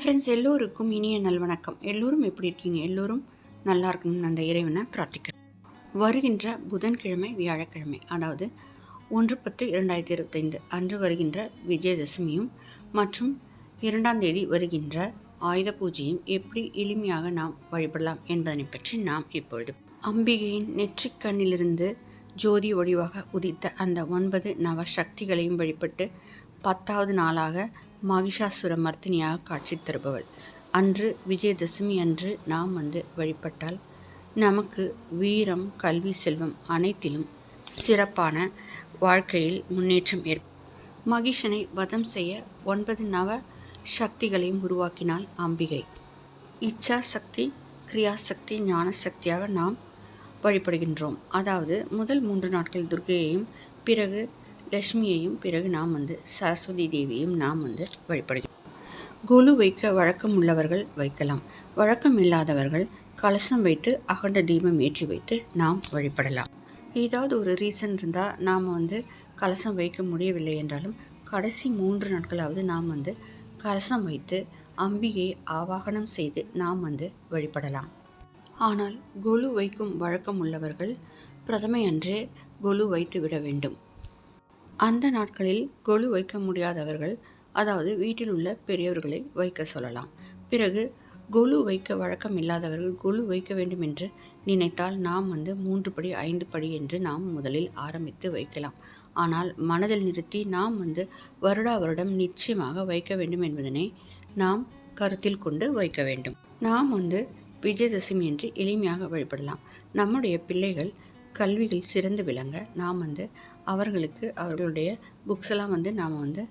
Hi friends எல்லோருக்கும் இனிய நல்வணக்கம். எல்லோரும் எப்படி இருக்கீங்க? எல்லோரும் நல்லா இருக்கணும்னு அந்த இறைவனை பிரார்த்திக்கிறேன் வருகின்ற புதன்கிழமை வியாழக்கிழமை அதாவது ஒன்று பத்து இரண்டாயிரத்தி இருபத்தைந்து அன்று வருகின்ற விஜயதசமியும் மற்றும் இரண்டாம் தேதி வருகின்ற ஆயுத பூஜையும் எப்படி எளிமையாக நாம் வழிபடலாம் என்பதனை பற்றி நாம் இப்பொழுது அம்பிகையின் நெற்றிக் கண்ணிலிருந்து ஜோதி ஒளிவாக உதித்த அந்த ஒன்பது நவ சக்திகளையும் வழிபட்டு பத்தாவது நாளாக மகிஷாசுர மர்த்தினியாக காட்சி தருபவள். அன்று விஜயதசமி அன்று நாம் வந்து வழிபட்டால் நமக்கு வீரம் கல்வி செல்வம் அனைத்திலும் சிறப்பான வாழ்க்கையில் முன்னேற்றம் ஏற்ப. மகிஷனை வதம் செய்ய ஒன்பது நவ சக்திகளையும் உருவாக்கினாள் அம்பிகை. இச்சா சக்தி கிரியாசக்தி ஞானசக்தியாக நாம் வழிபடுகின்றோம். அதாவது முதல் மூன்று நாட்கள் துர்கையையும் பிறகு லக்ஷ்மியையும் பிறகு நாம் வந்து சரஸ்வதி தேவியையும் நாம் வந்து வழிபடுகிறோம். குழு வைக்க வழக்கம் உள்ளவர்கள் வைக்கலாம். வழக்கம் இல்லாதவர்கள் கலசம் வைத்து அகண்ட தீபம் ஏற்றி வைத்து நாம் வழிபடலாம். ஏதாவது ஒரு ரீசன் இருந்தால் நாம் வந்து கலசம் வைக்க முடியவில்லை என்றாலும் கடைசி மூன்று நாட்களாவது நாம் வந்து கலசம் வைத்து அம்பியை ஆவாகனம் செய்து நாம் வந்து வழிபடலாம். ஆனால் கொலு வைக்கும் வழக்கம் உள்ளவர்கள் பிரதமை அன்றே கொலு வைத்து விட வேண்டும். அந்த நாட்களில் கொலு வைக்க முடியாதவர்கள் அதாவது வீட்டில் உள்ள பெரியவர்களை வைக்க சொல்லலாம். பிறகு கொலு வைக்க வழக்கம் இல்லாதவர்கள் கொலு வைக்க வேண்டும் என்று நினைத்தால் நாம் வந்து மூன்று படி ஐந்து படி என்று நாம் முதலில் ஆரம்பித்து வைக்கலாம். ஆனால் மனதில் நிறுத்தி நாம் வந்து வருடா வருடம் நிச்சயமாக வைக்க வேண்டும் என்பதனை நாம் கருத்தில் கொண்டு வைக்க வேண்டும். நாம் வந்து விஜயதசமி என்று எளிமையாக வழிபடலாம். நம்முடைய பிள்ளைகள் கல்விகள் சிறந்து விளங்க நாம் வந்து அவர்களுக்கு அவர்களுடைய புக்ஸ் எல்லாம் வந்து நாம் வந்து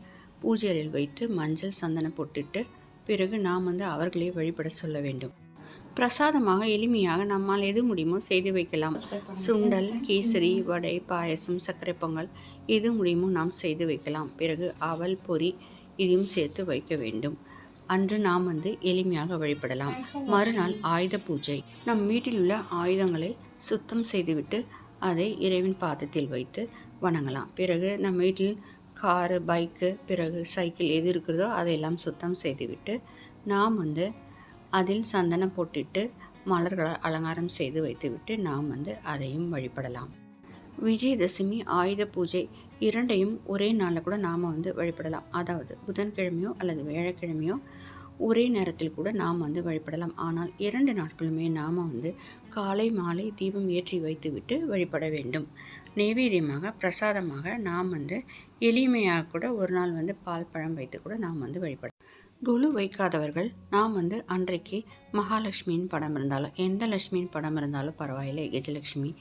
பூஜை அறையில் வைத்து மஞ்சள் சந்தனம் போட்டுட்டு பிறகு நாம் வந்து அவர்களை வழிபட சொல்ல வேண்டும். பிரசாதமாக எளிமையாக நம்மால் எது முடியுமோ செய்து வைக்கலாம். சுண்டல் கேசரி வடை பாயசம் சர்க்கரை பொங்கல் எது முடியுமோ நாம் செய்து வைக்கலாம். பிறகு அவல் பொரி இதையும் சேர்த்து வைக்க வேண்டும். அன்று நாம் வந்து எளிமையாக வழிபடலாம். மறுநாள் ஆயுத பூஜை. நம் வீட்டில் உள்ள ஆயுதங்களை சுத்தம் செய்துவிட்டு அதை இறைவன் பாதத்தில் வைத்து வணங்கலாம். பிறகு நம் வீட்டில் காரு பைக்கு பிறகு சைக்கிள் எது இருக்கிறதோ அதையெல்லாம் சுத்தம் செய்துவிட்டு நாம் வந்து அதில் சந்தனம் போட்டுட்டு மலர்களை அலங்காரம் செய்து வைத்துவிட்டு நாம் வந்து அதையும் வழிபடலாம். விஜயதசமி ஆயுத பூஜை இரண்டையும் ஒரே நாளில் கூட நாம் வந்து வழிபடலாம். அதாவது புதன்கிழமையோ அல்லது வியாழக்கிழமையோ ஒரே நேரத்தில் கூட நாம் வந்து வழிபடலாம். ஆனால் இரண்டு நாட்களுமே நாம் வந்து காலை மாலை தீபம் ஏற்றி வைத்துவிட்டு வழிபட வேண்டும். நைவேத்தியமாக பிரசாதமாக நாம் வந்து எளிமையாக கூட ஒரு நாள் வந்து பால் பழம் வைத்து கூட நாம் வந்து வழிபட குழு வைக்காதவர்கள் நாம் வந்து அன்றைக்கு மகாலட்சுமியின் படம் இருந்தாலும் எந்த லட்சுமியின் படம் இருந்தாலும் பரவாயில்லை. கஜலட்சுமி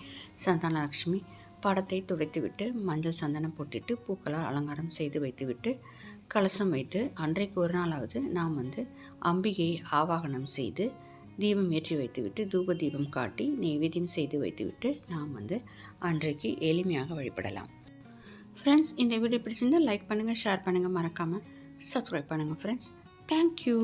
சந்தானலட்சுமி படத்தை துடைத்துவிட்டு மஞ்சள் சந்தனம் போட்டுட்டு பூக்களால் அலங்காரம் செய்து வைத்துவிட்டு கலசம் வைத்து அன்றைக்கு ஒரு நாளாவது நாம் வந்து அம்பிகையை ஆவாகனம் செய்து தீபம் ஏற்றி வைத்துவிட்டு தூப தீபம் காட்டி நெய்வேத்தியம் செய்து வைத்துவிட்டு நாம் வந்து அன்றைக்கு எளிமையாக வழிபடலாம். ஃப்ரெண்ட்ஸ் இந்த வீடியோ பிடிச்சிருந்தால் லைக் பண்ணுங்கள் ஷேர் பண்ணுங்கள் மறக்காமல் சப்ஸ்கிரைப் பண்ணுங்கள் ஃப்ரெண்ட்ஸ் தேங்க்யூ